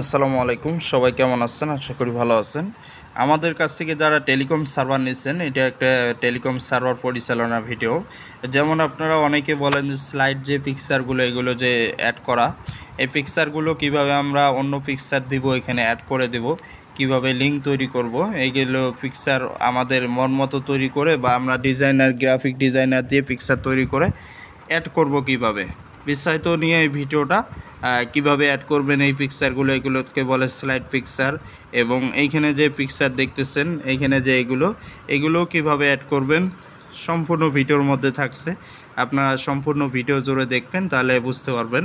আসসালামু আলাইকুম। সবাই কেমন আছেন? আশা করি ভালো আছেন। আমাদের কাছ থেকে যারা টেলিকম সার্ভার নিচ্ছেন এটা একটা টেলিকম সার্ভার পরিচালনা ভিডিও। যেমন আপনারা অনেকে বলেন যে স্লাইড যে পিকচারগুলো, এগুলো যে অ্যাড করা, এই পিকচারগুলো কীভাবে আমরা অন্য পিকচার দিব, এখানে অ্যাড করে দেব, কীভাবে লিঙ্ক তৈরি করব এইগুলো পিকচার আমাদের মন মতো তৈরি করে বা আমরা ডিজাইনার গ্রাফিক ডিজাইনার দিয়ে পিকচার তৈরি করে অ্যাড করব কীভাবে। বিস্তারিত নিয়ে এই ভিডিওটা কীভাবে অ্যাড করবেন এই পিকচারগুলো এগুলোকে বলে স্লাইড পিকচার এবং এইখানে যে পিকচার দেখতেছেন, এইখানে যে এগুলো এগুলো কীভাবে অ্যাড করবেন, সম্পূর্ণ ভিডিওর মধ্যে থাকছে। আপনারা সম্পূর্ণ ভিডিও জুড়ে দেখবেন, তাহলে বুঝতে পারবেন।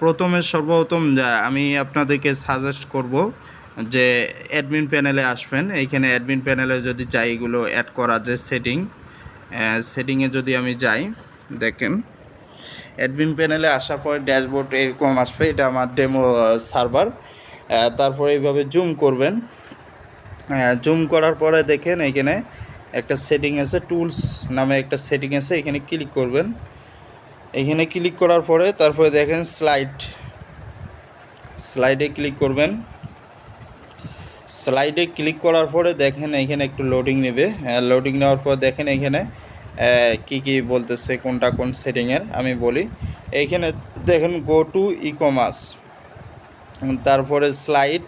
প্রথমে সর্বপ্রথম আমি আপনাদেরকে সাজেস্ট করব যে অ্যাডমিন প্যানেলে আসবেন। এইখানে অ্যাডমিন প্যানেলে যদি যাই এগুলো অ্যাড করা যে সেটিং সেটিংয়ে যদি আমি যাই, দেখেন। অ্যাডমিন প্যানেলে আসার পরে ড্যাশবোর্ড এরকম আসবে, এটা আমার ডেমো সার্ভার তারপরে এইভাবে জুম করবেন। জুম করার পরে দেখেন এখানে একটা সেটিং আছে টুলস নামে একটা সেটিং আছে, এখানে ক্লিক করবেন। এখানে ক্লিক করার পরে তারপরে দেখেন স্লাইড স্লাইডে ক্লিক করবেন। স্লাইডে ক্লিক করার পরে দেখেন এখানে একটু লোডিং নেবে। লোডিং নেওয়ার পর দেখেন এখানে কি কি বলতেছে, কোনটা কোন সেটিংয়ের আমি বলি। এইখানে দেখেন গো টু ই কমার্স তারপরে স্লাইড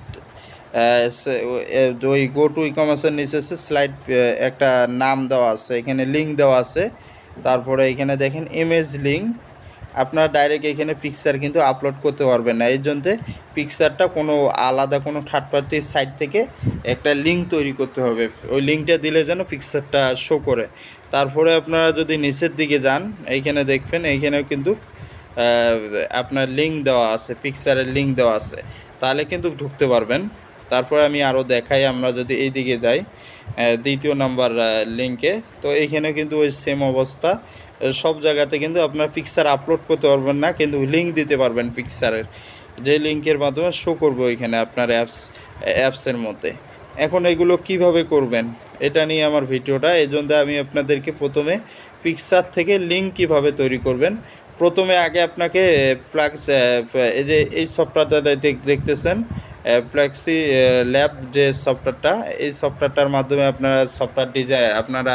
ওই গো টু ই কমার্সের নিচে স্লাইড একটা নাম দেওয়া আছে, এখানে লিঙ্ক দেওয়া আছে। তারপরে এখানে দেখেন ইমেজ লিঙ্ক আপনারা ডাইরেক্ট এখানে পিকচার কিন্তু আপলোড করতে পারবেন না। এর জন্যে পিকচারটা কোনো আলাদা, কোনো থার্ড পার্টির সাইট থেকে একটা লিঙ্ক তৈরি করতে হবে। ওই লিঙ্কটা দিলে যেন পিকচারটা শো করে। তারপরে আপনারা যদি নিচের দিকে যান, এইখানে দেখবেন, এইখানেও কিন্তু আপনার লিঙ্ক দেওয়া আছে পিকচারের লিঙ্ক দেওয়া আছে। তাহলে কিন্তু ঢুকতে পারবেন। তারপরে আমি আরও দেখাই, আমরা যদি এই দিকে যাই দ্বিতীয় নাম্বার লিঙ্কে তো এইখানে কিন্তু ওই সেম অবস্থা। সব জায়গাতে কিন্তু আপনার পিকচার আপলোড করতে পারবেন না, কিন্তু লিঙ্ক দিতে পারবেন পিকচারের যে লিঙ্কের মাধ্যমে শো করব এখানে আপনার অ্যাপস অ্যাপসের মধ্যে। এখন এগুলো কীভাবে করবেন? এটা নিয়ে আমার ভিডিওটা। এই জন্য আমি আপনাদেরকে প্রথমে পিকচার থেকে লিঙ্ক কীভাবে তৈরি করবেন। প্রথমে আগে আপনাকে প্লাক্স এই যে, এই সফটওয়্যারটা দেখ- দেখতেছেন ফ্ল্যাক্সি ল্যাব যে সফটওয়্যারটা এই সফটওয়্যারটার মাধ্যমে আপনারা সফটওয়্যার ডিজাইন আপনারা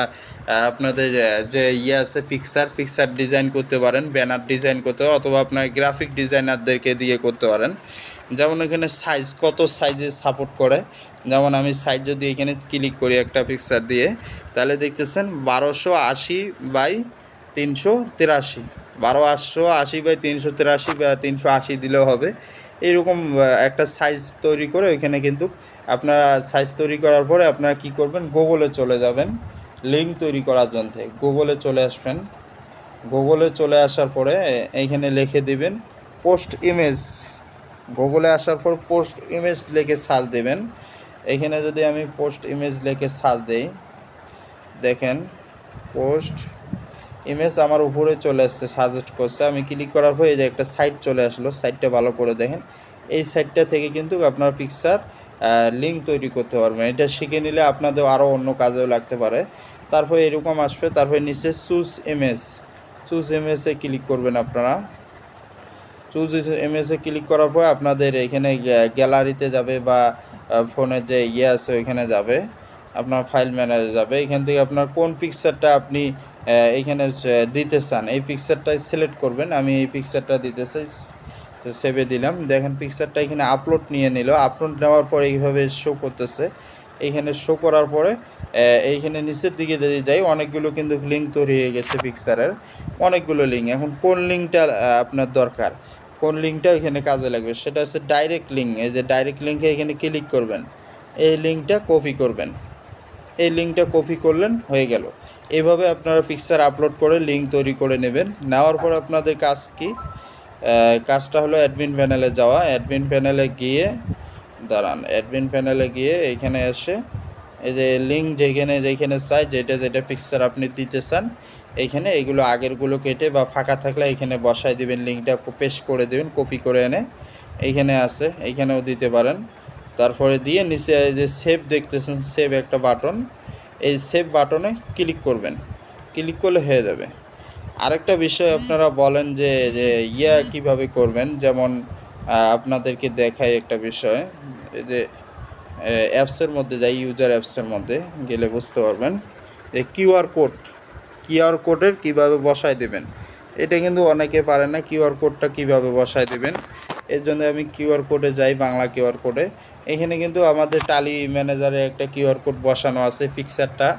আপনাদের যে ইয়ে আছে ফিক্সার ফিক্সার ডিজাইন করতে পারেন ব্যানার ডিজাইন করতে, অথবা আপনার গ্রাফিক ডিজাইনারদেরকে দিয়ে করতে পারেন। যেমন এখানে সাইজ কত সাইজে সাপোর্ট করে। যেমন আমি সাইজ যদি এখানে ক্লিক করি একটা পিকচার দিয়ে, তাহলে দেখতেছেন বারোশো আশি বাই তিনশো তিরাশি। বারো আটশো আশি বাই তিনশো তিরাশি বা তিনশো আশি দিলেও হবে। এইরকম একটা সাইজ তৈরি করে ওইখানে কিন্তু আপনারা সাইজ তৈরি করার পরে আপনারা কি করবেন? গুগলে চলে যাবেন। লিঙ্ক তৈরি করার জন্য গুগলে চলে আসবেন। গুগলে চলে আসার পরে এইখানে লিখে দিবেন পোস্ট ইমেজ গুগলে আসার পর পোস্ট ইমেজ লিখে সার্চ দেবেন। এখানে যদি আমি পোস্ট ইমেজ লিখে সার্চ দেই, দেখেন পোস্ট ইমেজ আমার উপরে চলে আসছে সাজেস্ট করছে। আমি ক্লিক করার পরে এই যে একটা সাইট চলে আসলো সাইটটা ভালো করে দেখেন। এই সাইটটা থেকে কিন্তু আপনার পিকচার লিঙ্ক তৈরি করতে পারবেন। এটা শিখে নিলে আপনাদের আরও অন্য কাজেও লাগতে পারে। তারপরে এরকম আসবে, তারপরে নিচে চুজ ইমেজ চুজ ইমেজে ক্লিক করবেন আপনারা। চুজ ইমেজে ক্লিক করার পর আপনাদের এখানে গ্যালারিতে যাবে বা ফোনের যে ইয়ে আছে ওইখানে যাবে। আপনার ফাইল ম্যানেজার যাবে। এখান থেকে আপনার কোন পিকচারটা আপনি আহ, এইখানে দিতে চান এই পিকচারটাই সিলেক্ট করবেন। আমি এই পিকচারটা দিতে চাই সেভে দিলাম। দেখেন পিকচারটা এখানে আপলোড নিয়ে নিল। আপলোড নেওয়ার পরে এইভাবে শো করতেছে। এইখানে শো করার পরে এইখানে নিচের দিকে যদি যাই অনেকগুলো কিন্তু লিঙ্ক তৈরি হয়ে গেছে পিকচারের অনেকগুলো লিঙ্ক এখন কোন লিঙ্কটা আপনার দরকার? কোন লিঙ্কটা এখানে কাজে লাগবে? সেটা হচ্ছে ডাইরেক্ট লিঙ্ক এই যে ডাইরেক্ট লিঙ্কে এখানে ক্লিক করবেন। এই লিঙ্কটা কপি করবেন। এই লিঙ্কটা কপি করলেন, হয়ে গেল। এইভাবে আপনারা পিকচার আপলোড করে লিঙ্ক তৈরি করে নেবেন। নেওয়ার পর আপনাদের কাজ কি? কাজটা হলো অ্যাডমিন প্যানেলে যাওয়া। অ্যাডমিন প্যানেলে গিয়ে দাঁড়ান। অ্যাডমিন প্যানেলে গিয়ে এইখানে এসে এই যে লিঙ্ক যেখানে যেখানে চাই যেটা যেটা পিকচার আপনি দিতে চান এইখানে এইগুলো আগেরগুলো কেটে বা ফাঁকা থাকলে এখানে বসায় দিবেন, লিঙ্কটা পেস্ট করে দেবেন, কপি করে এনে এইখানে আছে, এইখানেও দিতে পারেন। তারপরে দিয়ে নিচে যে সেভ দেখতেছেন সেভ একটা বাটন এই সেভ বাটনে ক্লিক করবেন। ক্লিক করলে হয়ে যাবে। আরেকটা বিষয় আপনারা বলেন যে যে ইয়া কীভাবে করবেন, যেমন আপনাদেরকে দেখাই একটা বিষয় যে অ্যাপসের মধ্যে যাই ইউজার অ্যাপসের মধ্যে গেলে বুঝতে পারবেন যে কিউআর কোড কিউআর কোডের কীভাবে বসায় দেবেন। এটা কিন্তু অনেকে পারে না কিউআর কোডটা কীভাবে বসায় দেবেন। এর জন্য আমি কিউআর কোডে যাই, বাংলা কিউআর কোডে। এখানে কিন্তু আমাদের টালি ম্যানেজারে একটা কিউআর কোড বসানো আছে পিকচারটা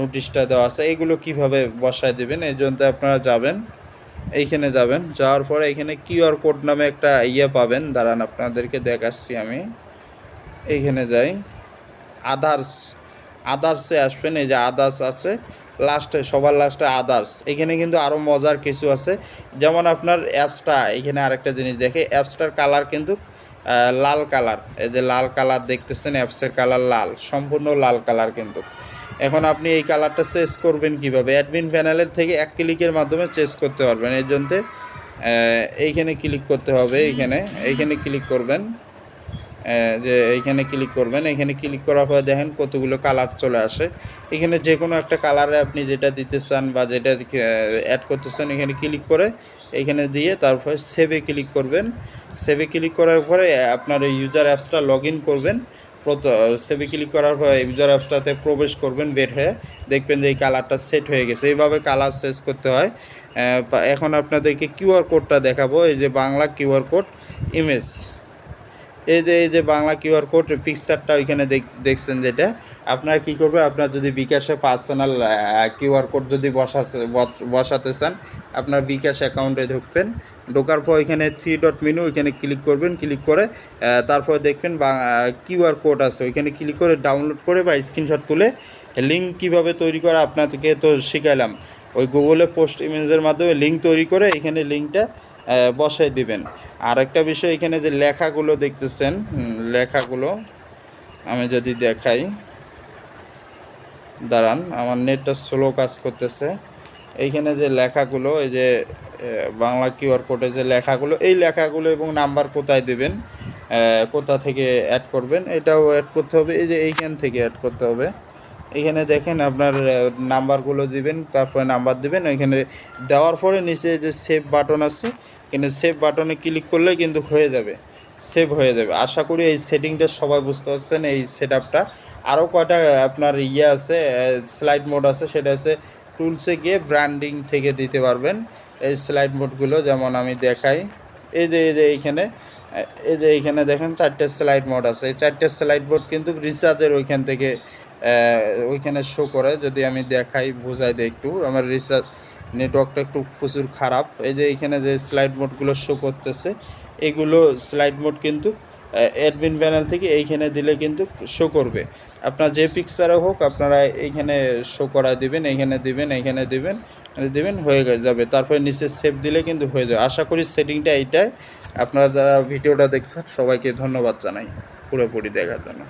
নোটিশটা দেওয়া আছে। এগুলো কীভাবে বসায় দেবেন এই জন্য আপনারা যাবেন, এইখানে যাবেন। যাওয়ার পরে এখানে কিউআর কোড নামে একটা ইয়ে পাবেন। দাঁড়ান, আপনাদেরকে দেখাচ্ছি আমি। এইখানে যাই। আদার্স, আদার্সে আসবেন, এই যে আদার্স আছে লাস্টে সবার লাস্টে আদার্স এখানে কিন্তু আরও মজার কিছু আছে। যেমন আপনার অ্যাপসটা এখানে আরেকটা জিনিস দেখে অ্যাপসটার কালার কিন্তু লাল কালার এই যে লাল কালার দেখতেছেন অ্যাপসের কালার লাল, সম্পূর্ণ লাল কালার কিন্তু। এখন আপনি এই কালারটা চেঞ্জ করবেন কীভাবে? অ্যাডমিন প্যানেলের থেকে এক ক্লিকের মাধ্যমে চেঞ্জ করতে পারবেন। এর জন্য এইখানে ক্লিক করতে হবে, এইখানে এইখানে ক্লিক করবেন। যে এইখানে ক্লিক করবেন এখানে ক্লিক করার পর দেখেন কতগুলো কালার চলে আসে। এখানে যে কোনো একটা কালারে আপনি যেটা দিতে চান বা যেটা অ্যাড করতে চান, এখানে ক্লিক করে এখানে দিয়ে তারপরে সেভে ক্লিক করবেন। সেভে ক্লিক করার পরে আপনার ইউজার অ্যাপসটা লগ ইন করবেন। সেভে ক্লিক করার পর ইউজার অ্যাপসটাতে প্রবেশ করবেন, বের হয়ে দেখবেন যে এই কালারটা সেট হয়ে গেছে। এইভাবে কালার চেঞ্জ করতে হয়। এখন আপনাদেরকে কিউআর কোডটা দেখাবো। এই যে বাংলা কিউআর কোড ইমেজ এই যে এই যে বাংলা কিউআর কোড পিকচারটা ওইখানে দেখ- দেখছেন যেটা? আপনারা কী করবে, আপনার যদি বিকাশে পার্সোনাল কিউআর কোড যদি বসা বস- বসাতে চান, আপনার বিকাশ অ্যাকাউন্টে ঢুকবেন। ঢোকার পর এখানে থ্রি ডট মেনু ওইখানে ক্লিক করবেন ক্লিক করে তারপর দেখবেন কিউআর কোড আছে। ওইখানে ক্লিক করে ডাউনলোড করে বা স্ক্রিনশট তুলে লিঙ্ক কীভাবে তৈরি করা, আপনাদেরকে তো শিখাইলাম। ওই গুগলে পোস্ট ইমেজের মাধ্যমে লিঙ্ক তৈরি করে এখানে লিঙ্কটা বসাই দিবেন। আর একটা বিষয়, এখানে যে লেখাগুলো দেখতেছেন লেখাগুলো আমি যদি দেখাই। দাঁড়ান, আমার নেটটা স্লো কাজ করতেছে। এইখানে যে লেখাগুলো, এই যে বাংলা কিউআর কোডে যে লেখাগুলো, এই লেখাগুলো এবং নাম্বার কোথায় দেবেন কোথা থেকে অ্যাড করবেন, এটাও অ্যাড করতে হবে। এই যে এইখান থেকে অ্যাড করতে হবে। এখানে দেখেন আপনার নাম্বারগুলো দিবেন, তারপরে নাম্বার দিবেন। এখানে দেওয়ার পরে নিচে যে সেভ বাটন আছে এখানে সেভ বাটনে ক্লিক করলে কিন্তু হয়ে যাবে সেভ হয়ে যাবে। আশা করি এই সেটিংটা সবাই বুঝতে পারছেন, এই সেট আপটা আরও কয়টা আপনার ইয়ে আছে স্লাইড মোড আছে, সেটা আছে টুলসে গিয়ে ব্র্যান্ডিং থেকে দিতে পারবেন। এই স্লাইড মোডগুলো যেমন আমি দেখাই, এই যে এই যে এইখানে এই যে এইখানে দেখেন চারটে স্লাইড মোড আছে। এই চারটে স্লাইড মোড কিন্তু রিচার্জের ওইখান থেকে ওইখানে শো করে। যদি আমি দেখাই, বোঝাই দিই একটু, আমার রিচার্জ নেটওয়ার্কটা একটু প্রচুর খারাপ। এই যে এইখানে যে স্লাইড মোডগুলো শো করতেছে, এগুলো স্লাইড মোড কিন্তু অ্যাডমিন প্যানেল থেকে এইখানে দিলে কিন্তু শো করবে। আপনার যে পিকচারে হোক, আপনারা এইখানে শো করা দিবেন, এইখানে দিবেন এইখানে দিবেন এখানে দিবেন, হয়ে যাবে। তারপরে নিচে সেভ দিলে কিন্তু হয়ে যাবে। আশা করি সেটিংটা এইটাই। আপনারা যারা ভিডিওটা দেখছেন, সবাইকে ধন্যবাদ জানাই পুরোপুরি দেখার জন্য।